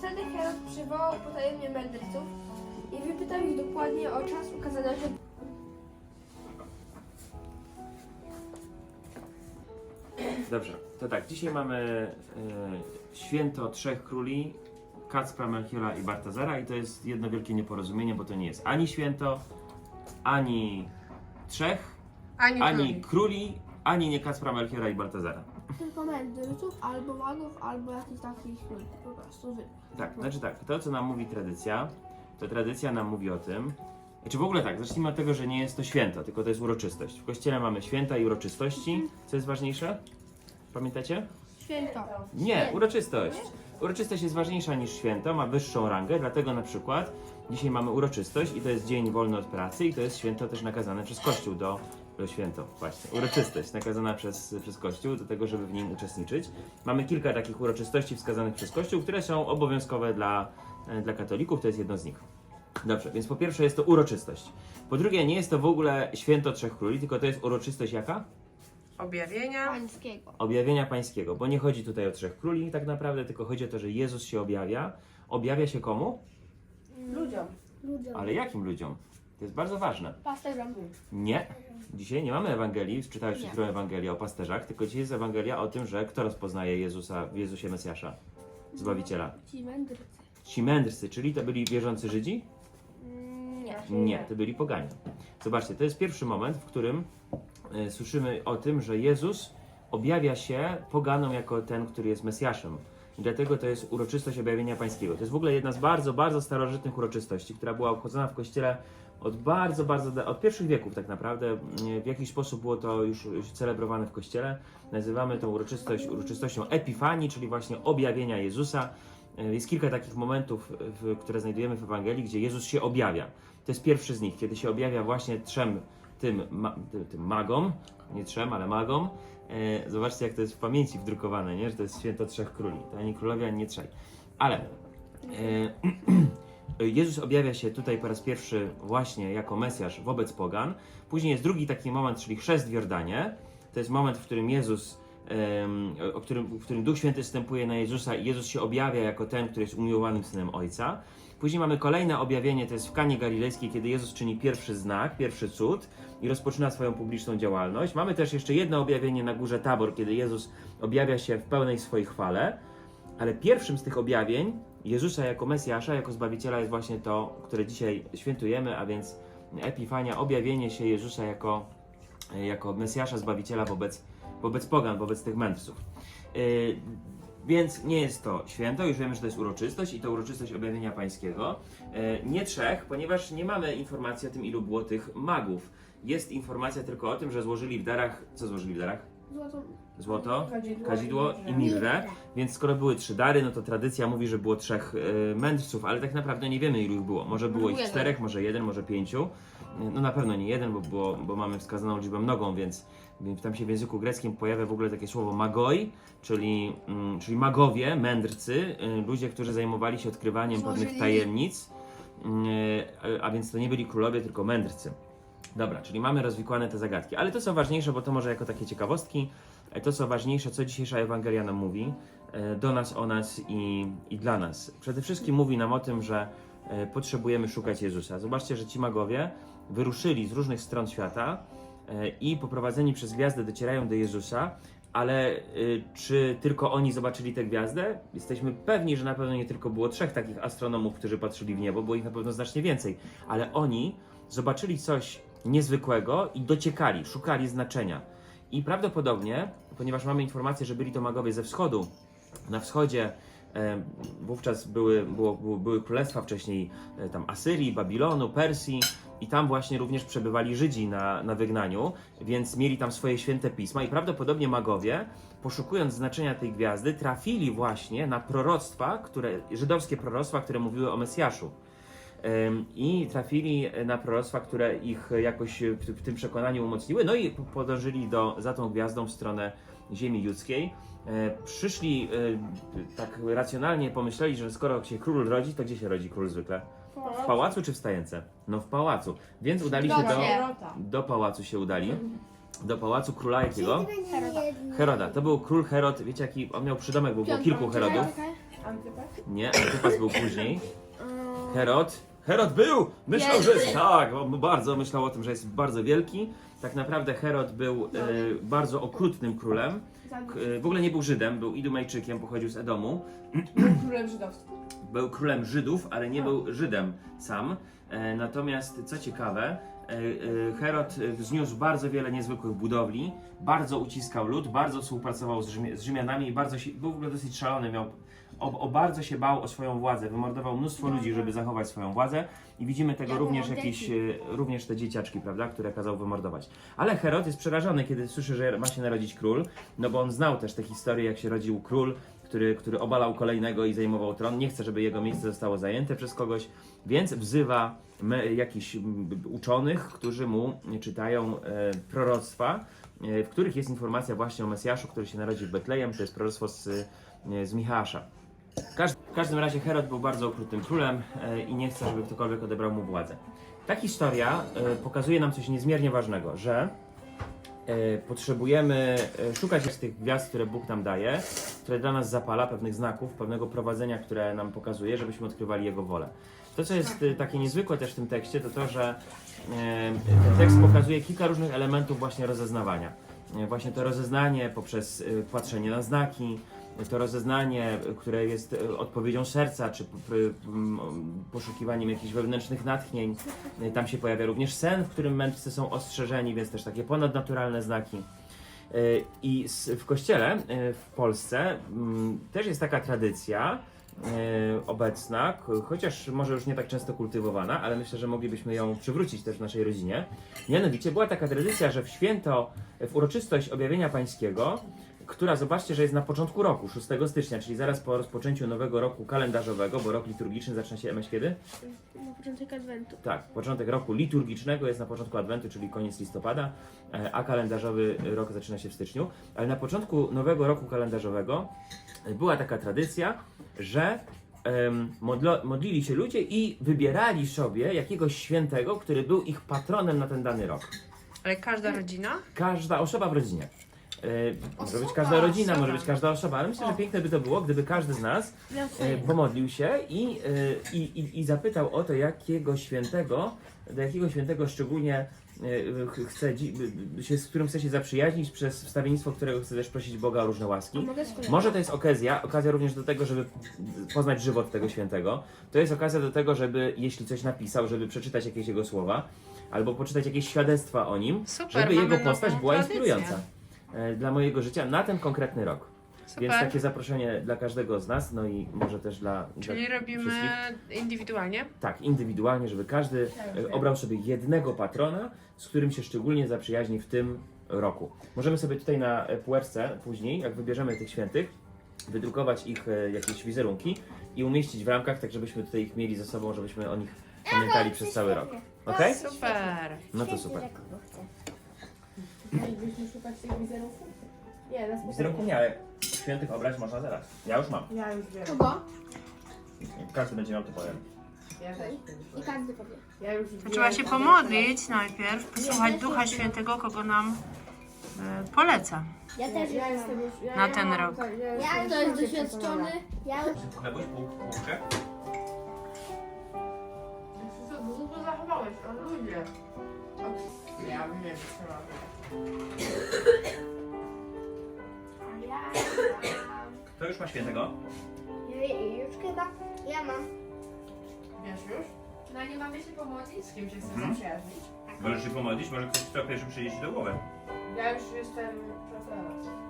Wtedy Herod przywołał potajemnie mędrców i wypytał ich dokładnie o czas ukazania się Dobrze, to tak, dzisiaj mamy e, święto trzech króli, Kacpra, Melchiora i Bartazara i to jest jedno wielkie nieporozumienie, bo to nie jest ani święto, ani trzech, Ani, ani króli. króli, ani nie Kacpra, Melchiora i Bartazara. Tylko mędrców, albo magów, albo jakichś takich ludzi po prostu. Wy. Tak, znaczy tak, to co nam mówi tradycja, to tradycja nam mówi o tym, czy w ogóle tak, zacznijmy od tego, że nie jest to święto, tylko to jest uroczystość. W kościele mamy święta i uroczystości. Co jest ważniejsze? Pamiętacie? Święto. Nie, uroczystość. Uroczystość jest ważniejsza niż święto, ma wyższą rangę, dlatego na przykład dzisiaj mamy uroczystość i to jest dzień wolny od pracy i to jest święto też nakazane przez Kościół do święto, właśnie, uroczystość nakazana przez, przez Kościół do tego, żeby w nim uczestniczyć. Mamy kilka takich uroczystości wskazanych przez Kościół, które są obowiązkowe dla, e, dla katolików, to jest jedno z nich. Dobrze, więc po pierwsze jest to uroczystość. Po drugie, nie jest to w ogóle święto Trzech Króli, tylko to jest uroczystość jaka? Objawienia. Pańskiego. objawienia pańskiego, bo nie chodzi tutaj o trzech króli tak naprawdę, tylko chodzi o to, że Jezus się objawia. Objawia się komu? Ludziom. Ludziom. Ale jakim ludziom? To jest bardzo ważne. Pasterzom. Nie. Dzisiaj nie mamy Ewangelii, czytałeś przed Nie. chwilą Ewangelię o pasterzach, tylko dzisiaj jest Ewangelia o tym, że kto rozpoznaje Jezusa w Jezusie Mesjasza, Zbawiciela. Ci mędrcy. Ci mędrcy, czyli to byli wierzący Żydzi? Mm, Nie. Nie, to byli poganie. Zobaczcie, to jest pierwszy moment, w którym e, słyszymy o tym, że Jezus objawia się poganom jako ten, który jest Mesjaszem. I dlatego to jest uroczystość objawienia pańskiego. To jest w ogóle jedna z bardzo, bardzo starożytnych uroczystości, która była obchodzona w Kościele od bardzo, bardzo, od pierwszych wieków tak naprawdę. W jakiś sposób było to już celebrowane w Kościele. Nazywamy tą uroczystość uroczystością Epifanii, czyli właśnie objawienia Jezusa. E, Jest kilka takich momentów, które znajdujemy w Ewangelii, gdzie Jezus się objawia. To jest pierwszy z nich, kiedy się objawia właśnie trzem tym, tym magom, nie trzem, ale magom. E, zobaczcie, jak to jest w pamięci wdrukowane, nie? że to jest święto trzech króli. To ani królowie, ani nie trzej. Ale e, Jezus objawia się tutaj po raz pierwszy właśnie jako Mesjasz wobec pogan. Później jest drugi taki moment, czyli chrzest w Jordanie. To jest moment, w którym Jezus, o którym, w którym Duch Święty wstępuje na Jezusa i Jezus się objawia jako ten, który jest umiłowanym Synem Ojca. Później mamy kolejne objawienie, to jest w Kanie Galilejskiej, kiedy Jezus czyni pierwszy znak, pierwszy cud i rozpoczyna swoją publiczną działalność. Mamy też jeszcze jedno objawienie na górze Tabor, kiedy Jezus objawia się w pełnej swojej chwale. Ale pierwszym z tych objawień Jezusa jako Mesjasza, jako Zbawiciela jest właśnie to, które dzisiaj świętujemy, a więc Epifania, objawienie się Jezusa jako, jako Mesjasza, Zbawiciela wobec, wobec pogan, wobec tych mędrców. Więc nie jest to święto, już wiemy, że to jest uroczystość i to uroczystość objawienia pańskiego. Yy, nie trzech, ponieważ nie mamy informacji o tym, ilu było tych magów. Jest informacja tylko o tym, że złożyli w darach, co złożyli w darach? Złotą. Złoto, Kadzidło kadzidło i mirrę. Więc skoro były trzy dary, no to tradycja mówi, że było trzech e, mędrców, ale tak naprawdę nie wiemy ilu ich było. Może było ich czterech, może jeden, może pięciu. E, No na pewno nie jeden, bo, było, bo mamy wskazaną liczbę więc, więc tam się w języku greckim pojawia w ogóle takie słowo magoi, czyli, mm, czyli magowie, mędrcy, e, ludzie, którzy zajmowali się odkrywaniem pewnych Złożyli- tajemnic, Mm, e, a więc to nie byli królowie, tylko mędrcy. Dobra, czyli mamy rozwikłane te zagadki. Ale to co ważniejsze, bo to może jako takie ciekawostki, e, to co ważniejsze, co dzisiejsza Ewangelia nam mówi, e, do nas, o nas i, i dla nas. Przede wszystkim mówi nam o tym, że e, potrzebujemy szukać Jezusa. Zobaczcie, że ci magowie wyruszyli z różnych stron świata i poprowadzeni przez gwiazdę docierają do Jezusa, ale y, czy tylko oni zobaczyli tę gwiazdę? Jesteśmy pewni, że na pewno nie tylko było trzech takich astronomów, którzy patrzyli w niebo, było ich na pewno znacznie więcej, ale oni zobaczyli coś niezwykłego i dociekali, szukali znaczenia. I prawdopodobnie, ponieważ mamy informację, że byli to magowie ze wschodu, na wschodzie wówczas były, było, były królestwa wcześniej e, tam Asyrii, Babilonu, Persji i tam właśnie również przebywali Żydzi na, na wygnaniu, więc mieli tam swoje święte pisma i prawdopodobnie magowie, poszukując znaczenia tej gwiazdy, trafili właśnie na proroctwa, które, żydowskie proroctwa, które mówiły o Mesjaszu. I trafili na proroctwa, które ich jakoś w, tym przekonaniu umocniły, no i podążyli do, za tą gwiazdą w stronę ziemi judzkiej. E, przyszli e, tak racjonalnie, pomyśleli, że skoro się król rodzi, to gdzie się rodzi król zwykle? W pałacu czy w stajence? No w pałacu. Więc udali się do, do pałacu się udali. Do pałacu króla jakiego? Heroda. Heroda. To był król Herod, wiecie jaki, on miał przydomek, bo było kilku Herodów. Nie, Antypas był później. Herod. Herod był! Myślał, Wielki. że jest. Tak, on bardzo myślał o tym, że jest bardzo wielki. Tak naprawdę Herod był e, bardzo okrutnym królem. K- e, w ogóle nie był Żydem, był Idumejczykiem, pochodził z Edomu. Królem żydowskim. Był królem Żydów, ale nie był Żydem sam. E, natomiast co ciekawe, e, e, Herod e, zniósł bardzo wiele niezwykłych budowli, bardzo uciskał lud, bardzo współpracował z, Rzymie, z Rzymianami i bardzo się, był w ogóle dosyć szalony. Miał, o, o bardzo się bał o swoją władzę, wymordował mnóstwo ludzi, żeby zachować swoją władzę i widzimy tego również jakieś, e, również te dzieciaczki, prawda, które kazał wymordować. Ale Herod jest przerażony, kiedy słyszy, że ma się narodzić król, no bo on znał też te historie, jak się rodził król, który, który obalał kolejnego i zajmował tron. Nie chce, żeby jego miejsce zostało zajęte przez kogoś, więc wzywa me, jakichś uczonych, którzy mu czytają e, proroctwa, e, w których jest informacja właśnie o Mesjaszu, który się narodzi w Betlejem. To jest proroctwo z, e, z Michała. Każ, w każdym razie Herod był bardzo okrutnym królem e, i nie chce, żeby ktokolwiek odebrał mu władzę. Ta historia e, pokazuje nam coś niezmiernie ważnego, że e, potrzebujemy e, szukać tych gwiazd, które Bóg nam daje, które dla nas zapala, pewnych znaków, pewnego prowadzenia, które nam pokazuje, żebyśmy odkrywali Jego wolę. To, co jest e, takie niezwykłe też w tym tekście, to to, że e, ten tekst pokazuje kilka różnych elementów właśnie rozeznawania. E, Właśnie to rozeznanie poprzez e, patrzenie na znaki, to rozeznanie, które jest e, odpowiedzią serca, czy poszukiwaniem jakichś wewnętrznych natchnień. Tam się pojawia również sen, w którym mędrcy są ostrzeżeni, więc też takie ponadnaturalne znaki. E, I w kościele e, w Polsce też jest taka tradycja obecna, chociaż może już nie tak często kultywowana, ale myślę, że moglibyśmy ją przywrócić też w naszej rodzinie. Mianowicie była taka tradycja, że w święto, w uroczystość objawienia pańskiego, która zobaczcie, że jest na początku roku, 6 stycznia, czyli zaraz po rozpoczęciu nowego roku kalendarzowego, bo rok liturgiczny zaczyna się MS kiedy? Na początek adwentu. Tak, początek roku liturgicznego jest na początku Adwentu, czyli koniec listopada, e, a kalendarzowy rok zaczyna się w styczniu. Ale na początku nowego roku kalendarzowego e, była taka tradycja, że modlo, modlili się ludzie i wybierali sobie jakiegoś świętego, który był ich patronem na ten dany rok. Ale każda rodzina? Każda osoba w rodzinie. E, może być każda rodzina, może być każda osoba, ale myślę, że piękne by to było, gdyby każdy z nas e, pomodlił się i, e, i, i, i zapytał o to, jakiego świętego, do jakiego świętego szczególnie e, ch- chce, dzi- by- się, z którym chce się zaprzyjaźnić przez wstawiennictwo, którego chce też prosić Boga o różne łaski. Mogę. Może to jest okazja, okazja również do tego, żeby poznać żywot tego świętego. To jest okazja do tego, żeby, jeśli coś napisał, żeby przeczytać jakieś jego słowa, albo poczytać jakieś świadectwa o nim, Super, żeby mamy jego postać była tradycję. inspirująca dla mojego życia na ten konkretny rok. Więc Super. takie zaproszenie dla każdego z nas, no i może też dla. Czyli dla robimy wszystkich. indywidualnie? Tak, indywidualnie, żeby każdy e, obrał sobie jednego patrona, z którym się szczególnie zaprzyjaźni w tym roku. Możemy sobie tutaj na e, półeczce później, jak wybierzemy tych świętych, wydrukować ich e, jakieś wizerunki i umieścić w ramkach, tak żebyśmy tutaj ich mieli ze sobą, żebyśmy o nich pamiętali przez cały rok. Ok? Super. No to super. Moglibyśmy szukać tych wizerunków? Nie, na Wizerunku nie, ale świętych obrać można zaraz. Ja już mam. Ja już wiem. Kogo? Każdy będzie miał to powiem. Ja też. I każdy powie. Ja już To trzeba się pomodlić najpierw, posłuchać Ducha Świętego, kogo nam e, poleca. Ja też Ja jestem już... Ja, Na ja ten mam rok. to- ja Ja jestem To jest doświadczony. Ja już Chlebuś, półkę? Długo zachowałeś, o ludzie. Ja wiem, trzeba. A ja To już ma świętego. mam. Już chyba. Ja mam. Wiesz już? No nie mamy się pomodlić? Z kim się chcesz Mhm. zaprzyjaźnić? Możesz się pomodlić, może ktoś kto pierwszy przyjdzie ci do głowy. Ja już jestem przekonana.